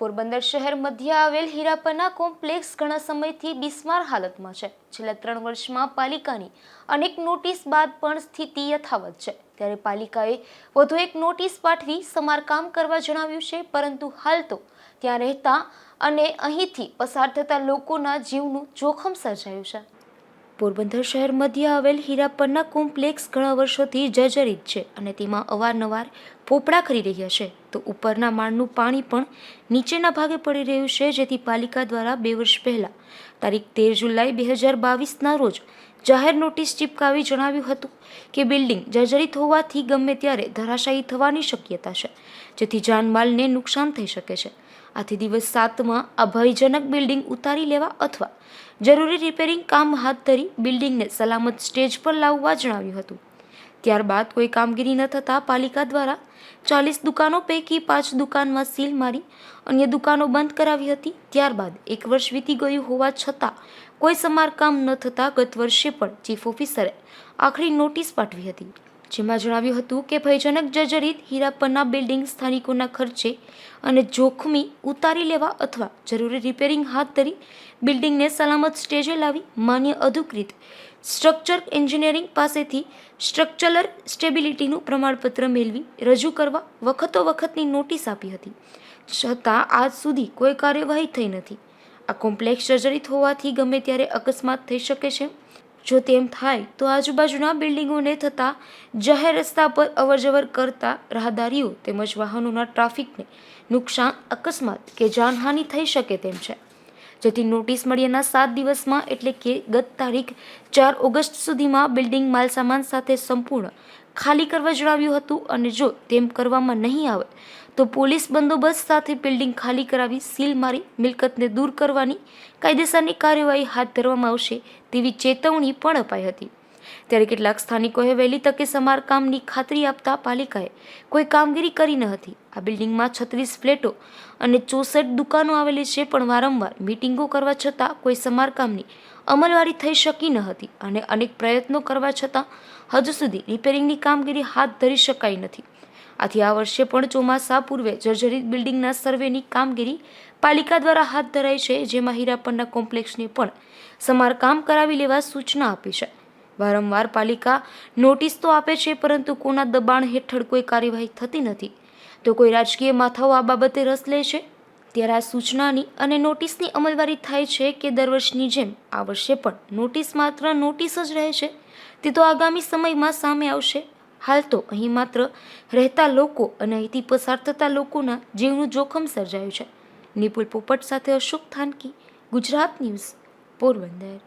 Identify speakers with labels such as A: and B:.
A: પોરબંદર શહેર મધ્ય આવેલ હીરાપરના કોમ્પ્લેક્સ ઘણા સમયથી બિસ્માર હાલતમાં છે. છેલ્લા ત્રણ વર્ષમાં પાલિકાની અનેક નોટિસ બાદ પણ સ્થિતિ યથાવત છે. ત્યારે પાલિકાએ વધુ એક નોટિસ પાઠવી સમારકામ કરવા જણાવ્યું છે, પરંતુ હાલ તો ત્યાં રહેતા અને અહીંથી પસાર થતા લોકોના જીવનું જોખમ સર્જાયું છે. પોરબંદર શહેર મધ્ય આવેલ હીરાપરના કોમ્પ્લેક્સ ઘણા વર્ષોથી જર્જરિત છે અને તેમાં અવારનવાર પોપડા કરી રહ્યા છે. તો ઉપરના માળનું પાણી પણ નીચેના ભાગે પડી રહ્યું છે, જેથી પાલિકા દ્વારા બે વર્ષ પહેલાં, તારીખ તેર જુલાઈ બે હજાર બાવીસના રોજ જાહેર નોટિસ ચીપકાવી જણાવ્યું હતું કે બિલ્ડિંગ જર્જરિત હોવાથી ગમે ત્યારે ધરાશાયી થવાની શક્યતા છે, જેથી જાનમાલને નુકસાન થઈ શકે છે. આથી દિવસ સાતમાં આ બિલ્ડિંગ ઉતારી લેવા અથવા જરૂરી રિપેરિંગ કામ હાથ ધરી બિલ્ડિંગને સલામત સ્ટેજ પર લાવવા જણાવ્યું હતું. ત્યારબાદ કોઈ કામગીરી ન થતાં પાલિકા દ્વારા ચાલીસ દુકાનો પૈકી પાંચ દુકાનમાં સીલ મારી અન્ય દુકાનો બંધ કરાવી હતી. ત્યારબાદ એક વર્ષ વીતી ગયું હોવા છતાં કોઈ સમારકામ ન થતાં ગત વર્ષે પણ ચીફ ઓફિસરે આખરી નોટિસ પાઠવી હતી. જેમાં જણાવ્યું હતું કે ભયજનક જર્જરિત હીરાપરના બિલ્ડિંગ સ્થાનિકોના ખર્ચે અને જોખમી ઉતારી લેવા અથવા જરૂરી રિપેરિંગ હાથ ધરી બિલ્ડિંગને સલામત સ્ટેજે લાવી માન્ય અધિકૃત સ્ટ્રક્ચર એન્જિનિયરિંગ પાસેથી સ્ટ્રક્ચરલ સ્ટેબિલિટીનું પ્રમાણપત્ર મેળવી રજૂ કરવા વખતો વખતની નોટિસ આપી હતી. છતાં આજ સુધી કોઈ કાર્યવાહી થઈ નથી. આ કોમ્પ્લેક્સ સર્જરિત હોવાથી ગમે ત્યારે અકસ્માત થઈ શકે છે. જો તેમ થાય તો આજુબાજુના બિલ્ડિંગોને થતા જાહેર રસ્તા પર અવરજવર કરતા રાહદારીઓ તેમજ વાહનોના ટ્રાફિકને નુકસાન, અકસ્માત કે જાનહાનિ થઈ શકે તેમ છે. જેથી નોટિસ મળ્યાના સાત દિવસમાં એટલે કે ગત તારીખ ચાર ઓગસ્ટ સુધીમાં બિલ્ડિંગ માલસામાન સાથે સંપૂર્ણ ખાલી કરવા જણાવ્યું હતું અને જો તેમ કરવામાં નહીં આવે, તો પોલીસ બંદોબસ્ત સાથે બિલ્ડિંગ ખાલી કરાવી સીલ મારી મિલકતને દૂર કરવાની કાયદેસરની કાર્યવાહી હાથ ધરવામાં આવશે તેવી ચેતવણી પણ અપાઈ હતી. ત્યારે કેટલાક સ્થાનિકોએ વહેલી તકે સમારકામની ખાતરી આપતા પાલિકાએ કોઈ કામગીરી કરી ન હતી. આ બિલ્ડિંગમાં છત્રીસ ફ્લેટો અને ચોસઠ દુકાનો આવેલી છે, પણ વારંવાર મિટિંગો કરવા છતાં કોઈ સમારકામની અમલવારી થઈ શકી ન હતી અને અનેક પ્રયત્નો કરવા છતાં હજુ સુધી રિપેરિંગની કામગીરી હાથ ધરી શકાઈ નથી. આથી આ વર્ષે પણ ચોમાસા પૂર્વે જર્જરિત બિલ્ડિંગના સર્વેની કામગીરી પાલિકા દ્વારા હાથ ધરાઈ છે, જેમાં હીરાપણના કોમ્પ્લેક્ષને પણ સમારકામ કરાવી લેવા સૂચના આપી છે. વારંવાર પાલિકા નોટિસ તો આપે છે, પરંતુ કોના દબાણ હેઠળ કોઈ કાર્યવાહી થતી નથી. તો કોઈ રાજકીય માથાઓ આ બાબતે રસ લે છે? ત્યારે આ સૂચનાની અને નોટિસની અમલવારી થાય છે કે દર વર્ષની જેમ આ વર્ષે પણ નોટિસ માત્ર નોટિસ જ રહે છે? તે તો આગામી સમયમાં સામે આવશે. હાલ તો અહીં માત્ર રહેતા લોકો અને અહીંથી પસાર થતા લોકોના જીવનું જોખમ સર્જાયું છે. નિપુલ પોપટ સાથે અશોક થાનકી, ગુજરાત ન્યૂઝ, પોરબંદર.